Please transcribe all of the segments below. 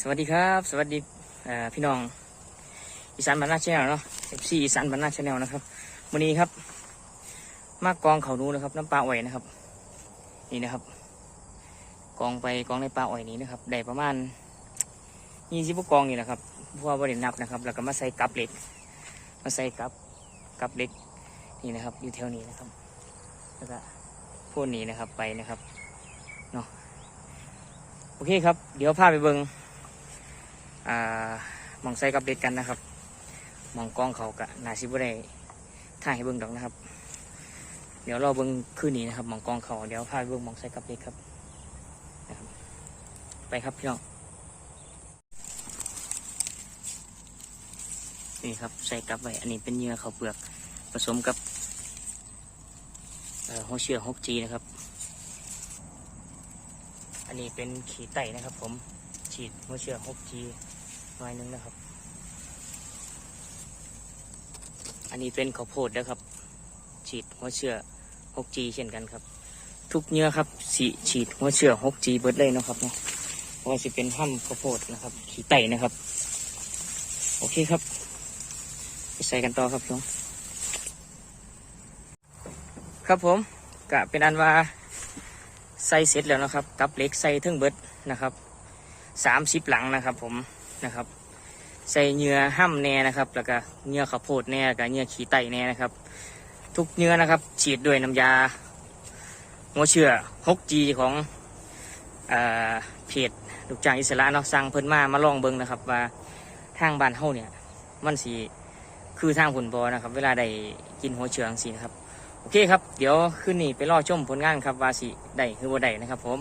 สวัสดีครับ สวัสดีพี่น้องอีสานบรรณาชแนลเนาะเอฟซีอีสานบรรณาชแนลนะครับวันนี้ครับ มากกองเขาดูนะครับ น้ำปลาอ่อยนะครับ นี่นะครับ กองไปกองในปลาอ่อยนี้นะครับได้ประมาณยี่สิบกองนี่นะครับเพราะว่าบริเนับนะครับ แล้วก็มาใส่กับเหล็ก มาใส่กับกับเหล็กนี่นะครับอยู่แถวนี้นะครับ แล้วก็พวกนี้นะครับไปนะครับเนาะโอเคครับ เดี๋ยวพาไปเบิง อ่ามองใส่กับเด็ดกันนะครับมองกล้องเขากะนาซิบุได้ถ่ายให้เบิ่งดอกนะครับ เดี๋ยวรอเบิ่งคืนนี้นะครับมองกล้องเขาเดี๋ยวพาเบิ่งมองใส่กับเด็ดครับนะครับไปครับพี่น้องนี่ครับใส่กับไว้อันนี้เป็นเนื้อข้าวเปลือกผสมกับหัวเชื้อฮกจีนะครับ อันนี้เป็นขี้ไตนะครับ ผมฉีดหัวเชื้อฮกจี หน่อยหนึงนะครับ อันนี้เป็นข้าวโพดนะครับ ฉีดหัวเชื้อ 6G เช่นกันครับ ทุกเนื้อครับสีฉีดหัวเชื้อ 6G เบิดเลยนะครับเนาะว่าจะเป็นห้ำข้าวโพดนะครับ ขี้ไตนะครับ โอเคครับ ไปใส่กันต่อครับพี่น้องครับผมกะเป็นอันว่าใส่เสร็จแล้วนะครับ กับเล็กใส่ทึ่งเบิดนะครับสามสิบหลังนะครับผม นะครับ ใส่เนื้อห้ำแน่นะครับ แล้วก็เนื้อข้าวโพดแน่แล้วก็เนื้อขี้ไตแน่นะครับ ทุกเนื้อนะครับ ฉีดด้วยน้ำยาหัวเชื้อ 6G ของเอ่อเพจลูกจ้างอิสระเนาะสั่งเพิ่นมามาลองเบิ่งนะครับ ว่าทางบ้านเฮาเนี่ยมันสีคือทางผลบอนะครับ เวลาได้กินหัวเชื้อสีนะครับ โอเคครับ เดี๋ยวขึ้นนี่ไปรอชมผลงานครับว่าสิได้คือบ่ได้นะครับผม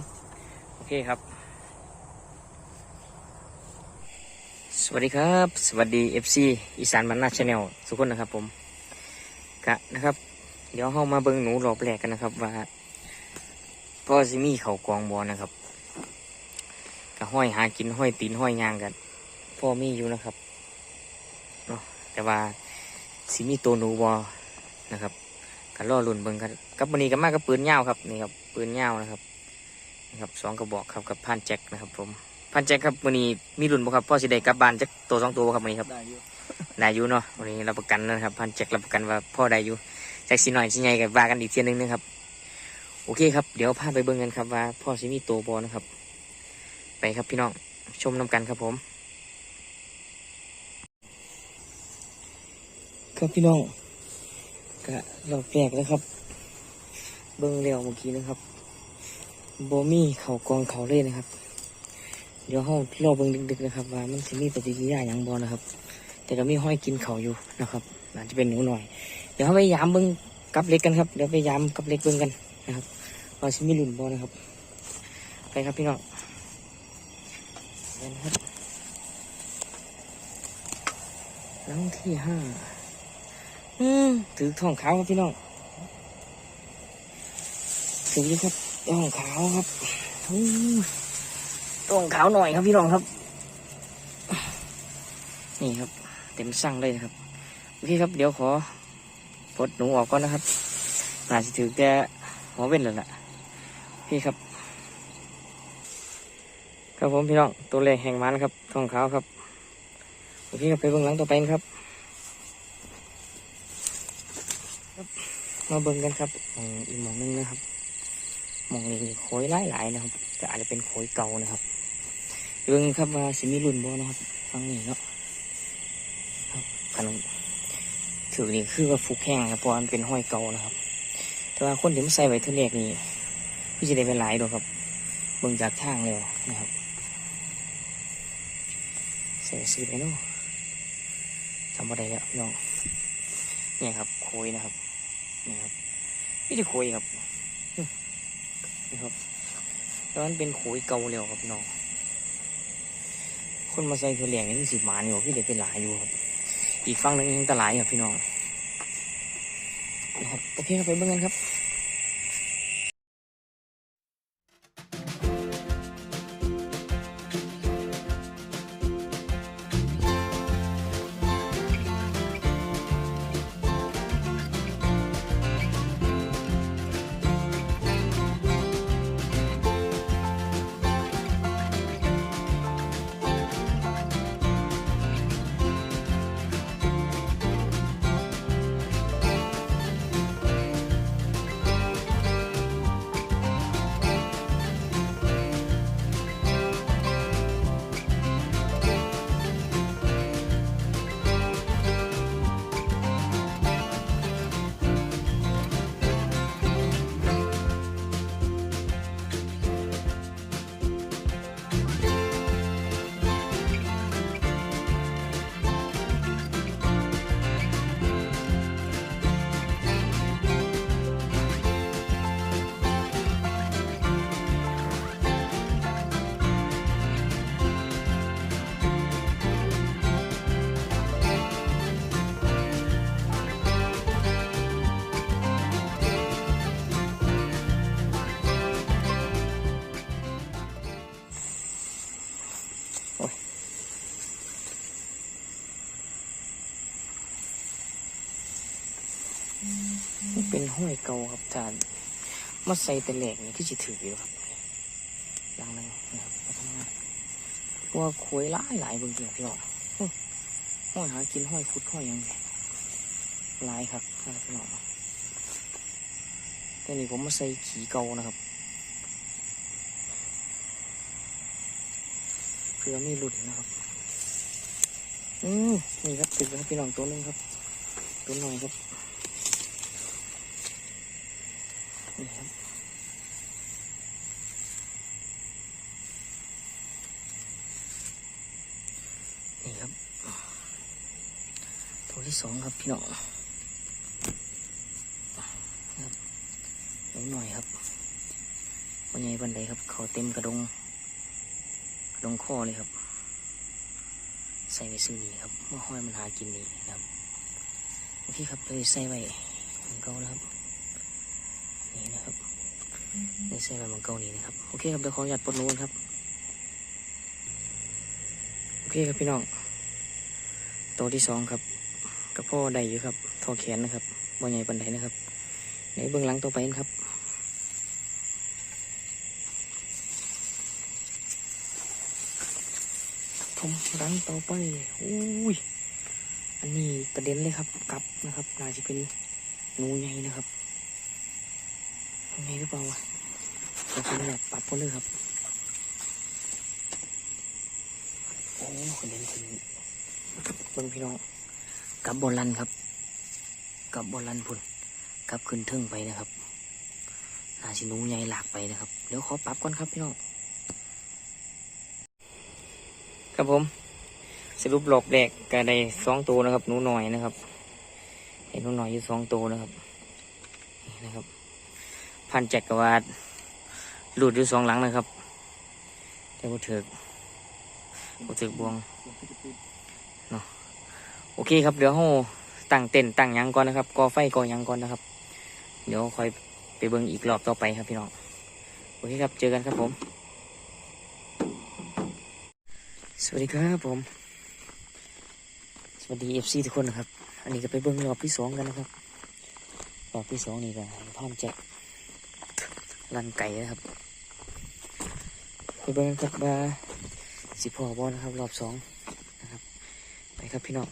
โอเคครับ สวัสดีครับ สวัสดี FC อีสานบรรณาชาแนลทุกคนนะครับผมกะนะครับ เดี๋ยวเข้ามาเบิ้งหนูรอบแรกกันนะครับ ว่าพ่อซิมี่เขากองบอลนะครับกะห้อยหากินห้อยตีนห้อยยางกันพ่อมีอยู่นะครับเนาะแต่ว่าซิมีตัวหนูบอนะครับกันล่อลุ่นเบิ้งกันกับวันนี้ก็มากับปืนยาครับนี่ครับปืนยานะครับนะครับสองกระบอกครับกับพานแจ็คนะครับผม พันแจ็คครับวันนี้มีรุ่นบ่ครับพ่อสิได้กลับบ้านจักตัวสองตัวบ่ครับวันนี้ครับได้อยู่ได้อยู่เนาะวันนี้รับประกันนะครับพันแจ็ครับประกันว่าพ่อได้อยู่แจ็คสิหน่อยสิใหญ่กับว่ากันอีกเทียหนึงนะครับโอเคครับเดี๋ยวพาไปเบิ่งกันครับว่าพ่อสิมีตัวบอนะครับ ไปครับพี่น้องชมน้กันครับผม ครับพี่น้องก็รอบแรกแล้วครับ เบิ่งเร็วเมื่อกี้นะครับโบมี่เขากองเขาเลยนะครับ เดี๋ยวเรารอเบิ่งดึกๆนะครับว่ามันสิมีปฏิกิริยาอย่างบอนะครับ แต่ก็มีห้อยกินเขาอยู่นะครับอาจจะเป็นหนูหน่อย เดี๋ยวเราไปยามเบิ่งกับเล็กกันครับเดี๋ยวไปยามกับเล็กเบิ่งกันนะครับว่าสิมีหลุนบอนะครับ ไปครับพี่น้องนะครับหลังที่ห้าอืมถือทองขาวครับพี่น้องถือครับทองขาวครับ ต้งขาวหน่อยครับพี่น้องครับ นี่ครับ เต็มสั่งเลยนะครับโอเคครับ เดี๋ยวขอปลดหนูออกก่อนนะครับน่าจะถือแกหัวเว้นแล้วล่ะโอเครับ ครับผมพี่น้องตัวแรกแห่งมันครับทองขาวครับโอเคครับไปเบื้องหลังต่อไปนครับครับมาเบิ่งกันครับอีกหมองหนึงนะครับหมองนี้โขยหลายๆนะครับ แต่อาจจะเป็นโขยเก่านะครับ เรื่องครับว่าสิมีรุ่นบ่นะครับฟังนี่เนาะครับขนมถือนี่คือว่าฟุกแห้งครับเพราะมันเป็นห้อยเก่านะครับ แต่ว่าคนที่มาใส่ไว้ท่าแรกนี่พี่จะได้เป็นหลายดอกครับเบิ่งจากทางแล้วนะครับใส่ซื้อได้เนาะจำบ่ได้แล้วน้องเนี่ยครับโคยนะครับนี่ครับนี่จะโคยครับนี่ครับแล้วมันเป็นโขยเก่าแล้วครับน้อง คนมาใส่ถั่วเหลียงนี่สิบหมาอยู่พี่เด็กเป็นหลายอยู่ครับ อีกฝั่งหนึงยังตะหลายครับพี่น้องนะครับโอเคครับไปเบิ่งกันครับ ห้อยเก่าครับท่านมาใส่แต่แหลกนี่ที่จะถืออยู่ครับหลังหนึงนะครับมาทำงานว่าควยหลายหลายบิ่งเกี่ยวพี่น้องอื้อห้อยหากินห้อยคุดห้อยยังไงหลายครับพี่น้องแต่นี่ผมมาใส่ขี่เก่านะครับเพื่อไม่หลุดนะครับอืมนี่ครับติดแล้วพี่น้องตัวหนึงครับ ตัวหน่อยครับ นี่ครับนี่ครับตัวที่สองครับพี่น้องครับตัวหน่อยครับวันนี้วันใดครับเขาเต็มกระดงกระดงข้อเลยครับ ใส่ไว้ซื้อนี่ครับว่าห้อยมันหากินนี่นะครับโอเคครับเลยใส่ไว้เหมันเก่านะครับ นี่นะครับเลยใส่ไว้เหมันเก่านี่นะครับ โอเคครับเดี๋ยวขออนุญาตปลดนู้นครับ โอเคครับพี่น้อง ตัวที่สองครับกระพ่อใดอยู่ครับทอแขนนะครับบ่ใหญ่ปันไดนะครับในเบื้องหลังตัวไปนครับผมรังต่อไปอุ้ย อันนี้ประเด็นเลยครับ กลับนะครับน่าจะเป็นหนูใหญ่นะครับ ใหญ่หรือเปล่าวะเดี๋ยวผมอยากปรับก็เลยครับ โอ้ประเด็นถึงเบิ่งพี่น้องกับบอลลันครับ กับบอลลันพุ่นกับขึ้นเทิงไปนะครับนาสิหนูใหญ่หลากไปนะครับ เดี๋ยวขอปรับก่อนครับพี่น้อง ครับผม สรุปหลอกแดกก็ได้สองตัวนะครับหนูหน่อยนะครับ เห็นหนูหน่อยอยู่สองตัวนะครับ นี่นะครับ พันแจ็คกวาดหลุดอยู่สองหลังนะครับแต่บ่ถือกบ่ถือกบวงเนาะโอเคครับเดี๋ยวเราตั้งเต็นตั้งยังก่อนนะครับก่อไฟก่อยังก่อนนะครับ เดี๋ยวคอยไปเบิ่งอีกรอบต่อไปครับพี่น้องโอเคครับเจอกันครับผม สวัสดีครับผม สวัสดีเอฟซีทุกคนนะครับ อันนี้ก็ไปเบิ้งรอบที่สองกันนะครับรอบที่สองนี่ก็พ่านแจ็ค ลันไก่นะครับไปเบิ้งกันครับว่าสิพอบอนะครับ รอบสองนะครับ ไปครับพี่น้อง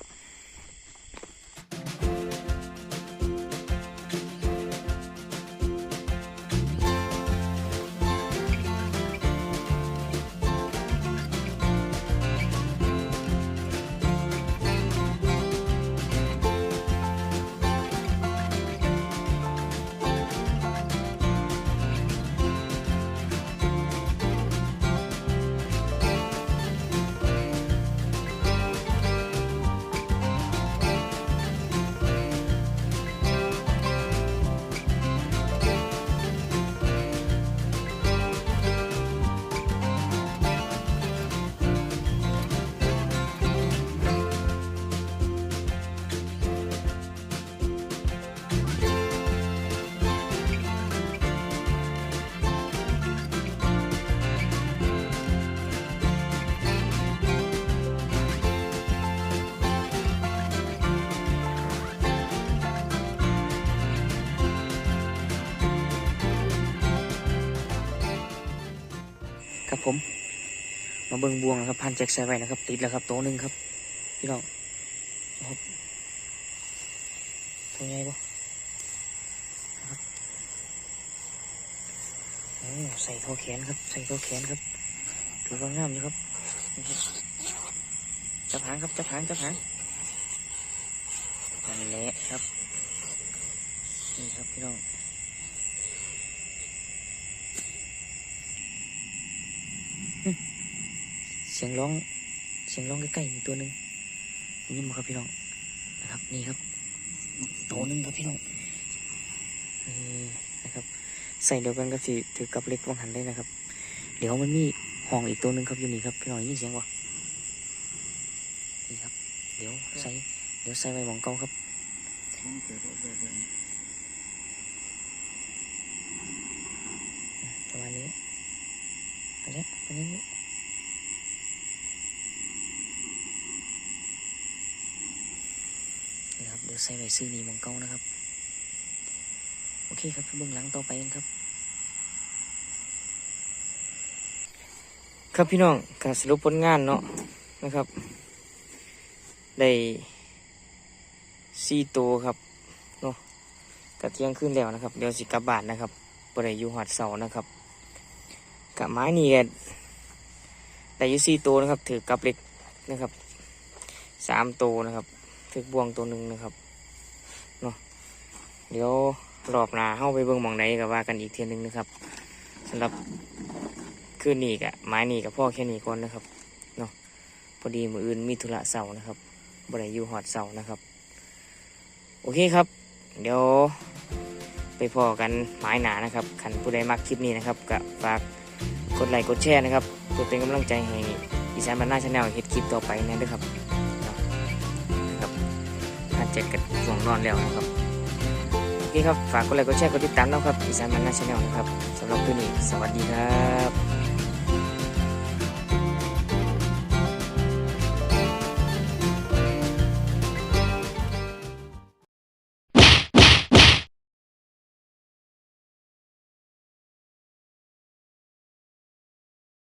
ผม มาเบิ้งบวงนะครับพันแจ็คใส่ไว้นะครับ ติดแล้วครับตัวหนึ่งครับ พี่น้องนะครับตัวใหญ่ปะนะครับโอ้ใส่ท่อแขนครับ ใส่ท่อแขนครับถือว่างามอยู่ครับจับหางครับจับหางจับหางนั่นแหละครับ นี่ครับพี่น้อง เสียงร้อง เสียงร้องใกล้ๆมีตัวหนึ่งนี่มาครับพี่น้องนะครับนี่ครับตัวหนึ่งครับพี่น้องนี่นะครับใส่เดียวกันกับที่ถือกับเล็กวังหันเลยนะครับ เดี๋ยวมันมีห้องอีกตัวหนึ่งครับอยู่นี่ครับพี่น้องยินเสียงวะนี่ครับ เดี๋ยวใส่เดี๋ยวใส่ไว้มองเก่าครับประมาณนี้อันเนี้ยอันนี้นะครับ เดี๋ยวใส่ไว้ซื้อนีมองเก่านะครับ โอเคครับเบื้องหลังต่อไปกันครับ ครับพี่น้องการสรุปผลงานเนาะนะครับ ได้สี่ตัวครับเนาะกระเที่ยงขึ้นแล้วนะครับ เดี๋ยวสิกลับบ้านนะครับบริยูหัดเสานะครับกับไม้นี่กันได้ยู่สี่ตัวนะครับ ถือกับเล็กนะครับสามตัวนะครับ ถือบ่วงตัวหนึ่งนะครับ เดี๋ยวรอบหน้าเข้าไปเบิ่งมองไหนก็ว่ากันอีกเทียหนึงนะครับสำหรับคืนนี้กะไม้นี่กับพ่อแค่นี้ก่อนนะครับเนาะพอดีมืออื่นมีธุระเสาร์นะครับบริยูหอดเสาร์นะครับ โอเคครับ เดี๋ยวไปพอกันไม้หนานะครับขันผู้ใดมักคลิปนี้นะครับก็ฝากกดไลค์กดแชร์นะครับเพื่อเป็นกำลังใจให้อีสานบ้านนาชาแนลเฮ็ดคลิปต่อไปนั่นด้วยครับเนาะนะครับอาจเจ็ดกับห่วงนอนแล้วนะครับ เคครับ ฝากกดไลค์ กดแชร์ กดติดตามนะครับอีสานมันนนาชาแนลนะครับสำหรับคืนนี้ สวัสดีครับ